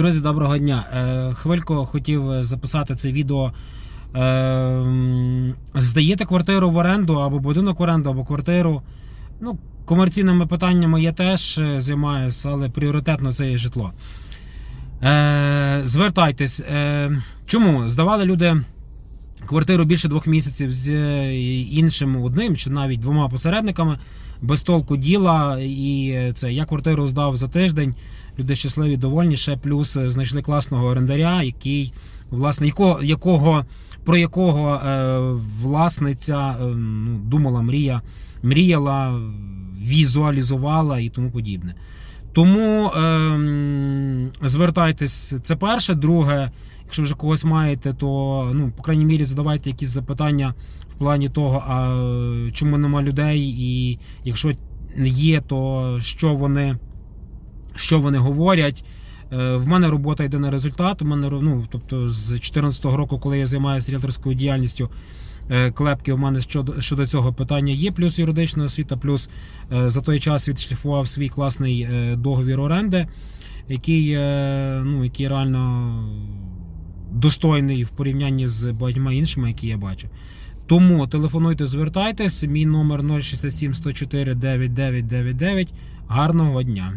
Друзі, доброго дня. Е, Хвилько хотів записати це відео. Е, Здаєте квартиру в оренду або будинок в оренду, або квартиру. Ну, комерційними питаннями я теж е, займаюся, але пріоритетно це є житло. Звертайтесь. Чому? Здавали люди квартиру більше двох місяців з е, іншим одним чи навіть двома посередниками без толку діла. І е, це я квартиру здав за тиждень. Люди щасливі, довольні. Ще плюс е, знайшли класного орендаря, який власне якого, якого про якого е, власниця ну, думала, мрія, мріяла, візуалізувала і тому подібне. Тому е, звертайтесь, це перше. Друге, якщо вже когось маєте, то ну, по крайній мірі задавайте якісь запитання в плані того, а чому нема людей, і якщо є, то що вони, що вони говорять. Е, В мене робота йде на результат. У мене ну, тобто з 2014 року, коли я займаюся ріелторською діяльністю, клепки у мене щодо щодо цього питання є. Плюс юридична освіта, плюс е, за той час відшліфував свій класний е, договір оренди, який, е, ну, який реально достойний в порівнянні з багатьма іншими, які я бачу. Тому телефонуйте, звертайтесь. Мій номер 067 104 9999. Гарного дня!